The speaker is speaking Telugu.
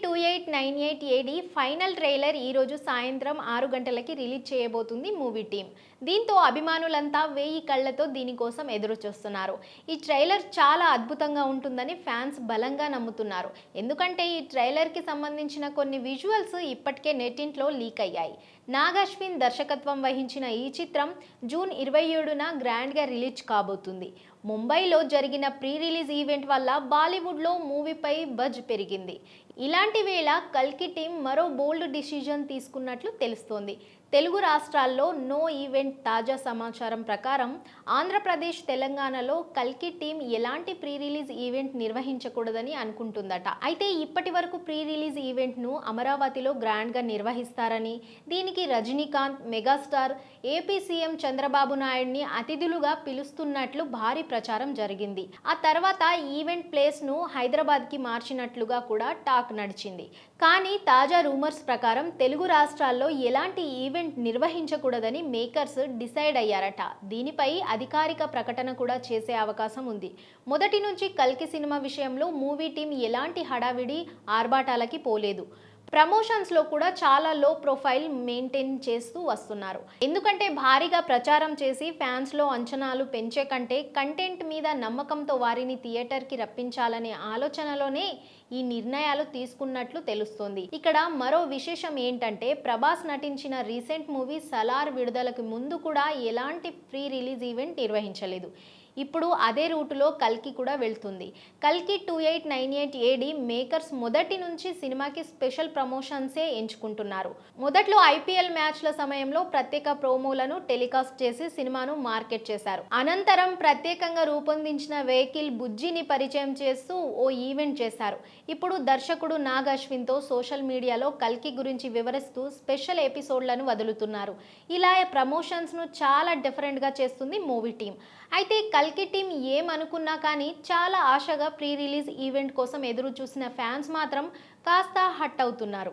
Two eight nine eight AD final trailer ఈరోజు సాయంత్రం ఆరు గంటలకి రిలీజ్ చేయబోతుంది మూవీ టీం దీంతో అభిమానులంతా వేయి కళ్ళతో దీనికోసం ఎదురుచూస్తున్నారు ఈ ట్రైలర్ చాలా అద్భుతంగా ఉంటుందని ఫ్యాన్స్ బలంగా నమ్ముతున్నారు ఎందుకంటే ఈ ట్రైలర్కి సంబంధించిన కొన్ని విజువల్స్ ఇప్పటికే నెట్టింట్లో లీక్ అయ్యాయి నాగశ్విన్ దర్శకత్వం వహించిన ఈ చిత్రం జూన్ ఇరవై ఏడున గ్రాండ్గా రిలీజ్ కాబోతుంది ముంబైలో జరిగిన ప్రీ రిలీజ్ ఈవెంట్ వల్ల బాలీవుడ్లో మూవీపై బజ్ పెరిగింది. ఇలాంటి వేళ కల్కి టీం మరో బోల్డ్ డిసిజన్ తీసుకున్నట్లు తెలుస్తోంది. తెలుగు రాష్ట్రాల్లో నో ఈవెంట్ తాజా సమాచారం ప్రకారం ఆంధ్రప్రదేశ్ తెలంగాణలో కల్కి టీం ఎలాంటి ప్రీ రిలీజ్ ఈవెంట్ నిర్వహించకూడదని అనుకుంటుందట. అయితే ఇప్పటి వరకు ప్రీ రిలీజ్ ఈవెంట్ను అమరావతిలో గ్రాండ్గా నిర్వహిస్తారని దీనికి Rajinikanth megastar AP CM Chandrababu నాయుడిని అతిథులుగా పిలుస్తున్నట్లు భారీ ప్రచారం జరిగింది. ఆ తర్వాత ఈవెంట్ ప్లేస్ను హైదరాబాద్కి మార్చినట్లుగా కూడా టాక్ నడిచింది. కానీ తాజా రూమర్స్ ప్రకారం తెలుగు రాష్ట్రాల్లో ఎలాంటి ఈవెంట్ ఈవెంట్ నిర్వహించకూడదని మేకర్స్ డిసైడ్ అయ్యారట. దీనిపై అధికారిక ప్రకటన కూడా చేసే అవకాశం ఉంది. మొదటి నుంచి కల్కి సినిమా విషయంలో మూవీ టీం ఎలాంటి హడావిడి ఆర్భాటాలకి పోలేదు. ప్రమోషన్స్లో కూడా చాలా లో ప్రొఫైల్ మెయింటైన్ చేస్తూ వస్తున్నారు. ఎందుకంటే భారీగా ప్రచారం చేసి ఫ్యాన్స్లో అంచనాలు పెంచే కంటే కంటెంట్ మీద నమ్మకంతో వారిని థియేటర్కి రప్పించాలనే ఆలోచనలోనే ఈ నిర్ణయాలు తీసుకున్నట్లు తెలుస్తోంది. ఇక్కడ మరో విశేషం ఏంటంటే ప్రభాస్ నటించిన రీసెంట్ మూవీ సలార్ విడుదలకు ముందు కూడా ఎలాంటి ప్రీ రిలీజ్ ఈవెంట్ నిర్వహించలేదు. ఇప్పుడు అదే రూటులో కల్కి కూడా వెళ్తుంది. కల్కి two eight nine eight AD makers మొదటి నుంచి సినిమాకి స్పెషల్ ప్రమోషన్సే ఎంచుకుంటున్నారు. మొదట్లో ఐపీఎల్ మ్యాచ్ల సమయంలో ప్రత్యేక ప్రోమోలను టెలికాస్ట్ చేసి సినిమాను మార్కెట్ చేశారు. అనంతరం ప్రత్యేకంగా రూపొందించిన వెహికల్ బుజ్జిని పరిచయం చేస్తూ ఓ ఈవెంట్ చేశారు. ఇప్పుడు దర్శకుడు నాగ్ అశ్విన్తో సోషల్ మీడియాలో కల్కి గురించి వివరిస్తూ స్పెషల్ ఎపిసోడ్లను వదులుతున్నారు. ఇలా ప్రమోషన్స్ను చాలా డిఫరెంట్గా చేస్తుంది మూవీ టీం అయితే కల్కి టీం ఏమనుకున్నా కానీ చాలా ఆశగా ప్రీ రిలీజ్ ఈవెంట్ కోసం ఎదురు చూసిన ఫ్యాన్స్ మాత్రం కాస్త హట్ అవుతున్నారు.